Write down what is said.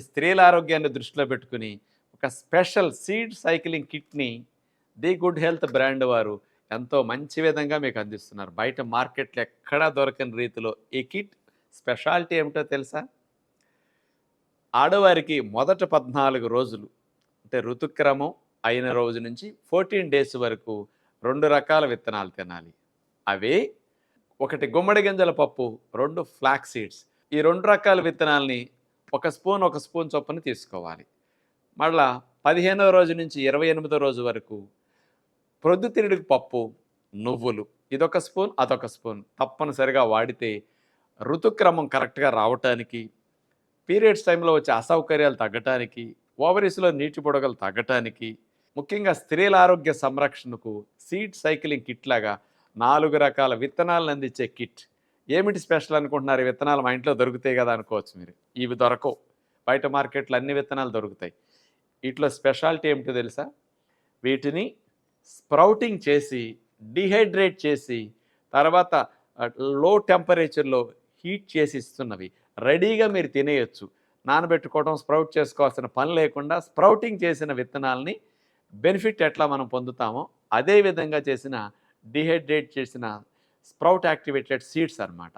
స్త్రీల ఆరోగ్యాన్ని దృష్టిలో పెట్టుకుని ఒక స్పెషల్ సీడ్ సైక్లింగ్ కిట్ని ది గుడ్ హెల్త్ బ్రాండ్ వారు ఎంతో మంచి విధంగా మీకు అందిస్తున్నారు. బయట మార్కెట్లో ఎక్కడా దొరకని రీతిలో ఈ కిట్ స్పెషాలిటీ ఏమిటో తెలుసా? ఆడవారికి మొదట పద్నాలుగు రోజులు అంటే ఋతుక్రమం అయిన రోజు నుంచి ఫోర్టీన్ డేస్ వరకు రెండు రకాల విత్తనాలు తినాలి. అవి ఒకటి గుమ్మడి గింజల పప్పు రెండు ఫ్లాక్ సీడ్స్. ఈ రెండు రకాల విత్తనాల్ని ఒక స్పూన్ ఒక స్పూన్ చొప్పున తీసుకోవాలి. మళ్ళా పదిహేనవ రోజు నుంచి ఇరవై ఎనిమిదో రోజు వరకు ప్రొద్దుతిరుడికి పప్పు నువ్వులు ఇదొక స్పూన్ అదొక స్పూన్ తప్పనిసరిగా వాడితే ఋతుక్రమం కరెక్ట్గా రావటానికి పీరియడ్స్ టైంలో వచ్చే అసౌకర్యాలు తగ్గటానికి ఓవరీస్లో నీటి బుడగలు తగ్గటానికి ముఖ్యంగా స్త్రీల ఆరోగ్య సంరక్షణకు సీడ్ సైక్లింగ్ కిట్ లాగా నాలుగు రకాల విత్తనాలను అందించే కిట్ ఏమిటి స్పెషల్ అనుకుంటున్నారు? ఈ విత్తనాలు మా ఇంట్లో దొరుకుతాయి కదా అనుకోవచ్చు మీరు. ఇవి దొరకవు. బయట మార్కెట్లో అన్ని విత్తనాలు దొరుకుతాయి. వీటిలో స్పెషాలిటీ ఏమిటో తెలుసా? వీటిని స్ప్రౌటింగ్ చేసి డిహైడ్రేట్ చేసి తర్వాత లో టెంపరేచర్లో హీట్ చేసి ఇస్తున్నవి. రెడీగా మీరు తినేయచ్చు. నానబెట్టుకోవడం స్ప్రౌట్ చేసుకోవాల్సిన పని లేకుండా స్ప్రౌటింగ్ చేసిన విత్తనాలని బెనిఫిట్ ఎట్లా మనం పొందుతామో అదే విధంగా చేసిన డిహైడ్రేట్ చేసిన స్ప్రౌట్ యాక్టివేటెడ్ సీడ్స్ అన్నమాట.